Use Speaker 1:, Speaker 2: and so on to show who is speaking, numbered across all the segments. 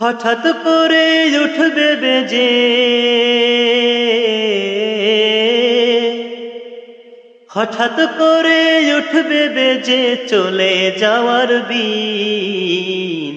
Speaker 1: হঠাৎ করে উঠবে বেজে হঠাৎ করে উঠবে বেজে চলে যাওয়ার বিন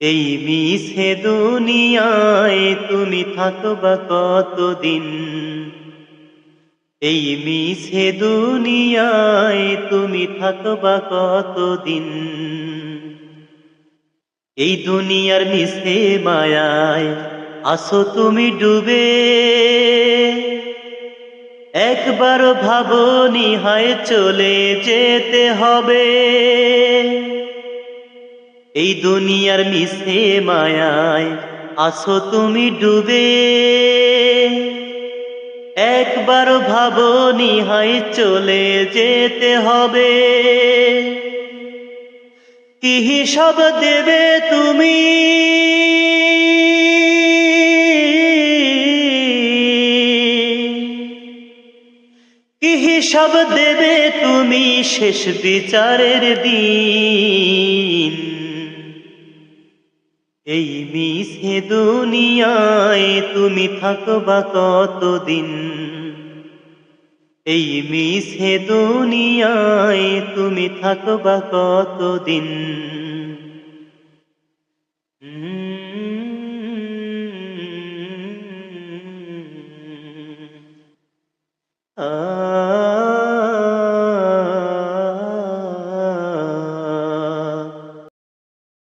Speaker 1: এই মিশে দুনিয়ায় তুমি থাকবা কতদিন? এই মিশে দুনিয়ায় তুমি থাকবা কতদিন? এই দুনিয়ার মিশে মায়ায় আসো তুমি ডুবে। একবার ভাবনি হায় চলে যেতে হবে। এই দুনিয়ার মিশে মায়ায় আসো তুমি ডুবে। একবার ভাবনি হায় চলে যেতে হবে। কি হিসাব দেবে তুমি? কি হিসাব দেবে তুমি শেষ বিচারের দিন? এই মিশে দুনিয়ায় তুমি থাকবা কতদিন? এই মিশে দুনিয়ায় তুমি থাকবা কতদিন?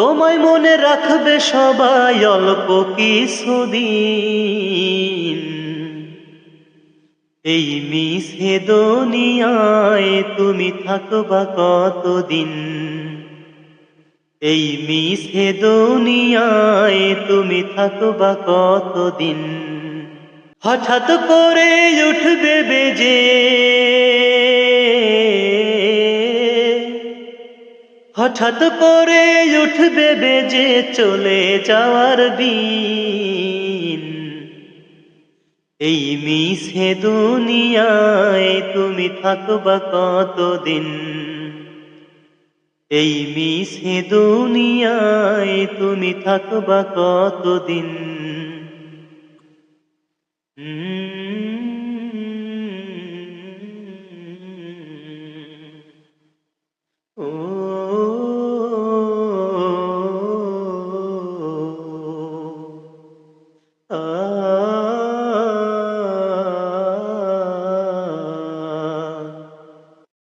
Speaker 1: তোমায় মনে রাখবে সবাই অল্প কিছুদিন। এই মিশে দুনিয়ায় তুমি থাকবা কতদিন? এই মিশে দুনিয়ায় তুমি থাকবা কতদিন? হঠাৎ করে উঠবে বেজে হঠাৎ করে উঠবে বেজে চলে যাওয়ার দিন। এই মিশে দুনিয়ায় তুমি থাকবা কতদিন? এই মিশে দুনিয়ায় তুমি থাকবা কতদিন? ও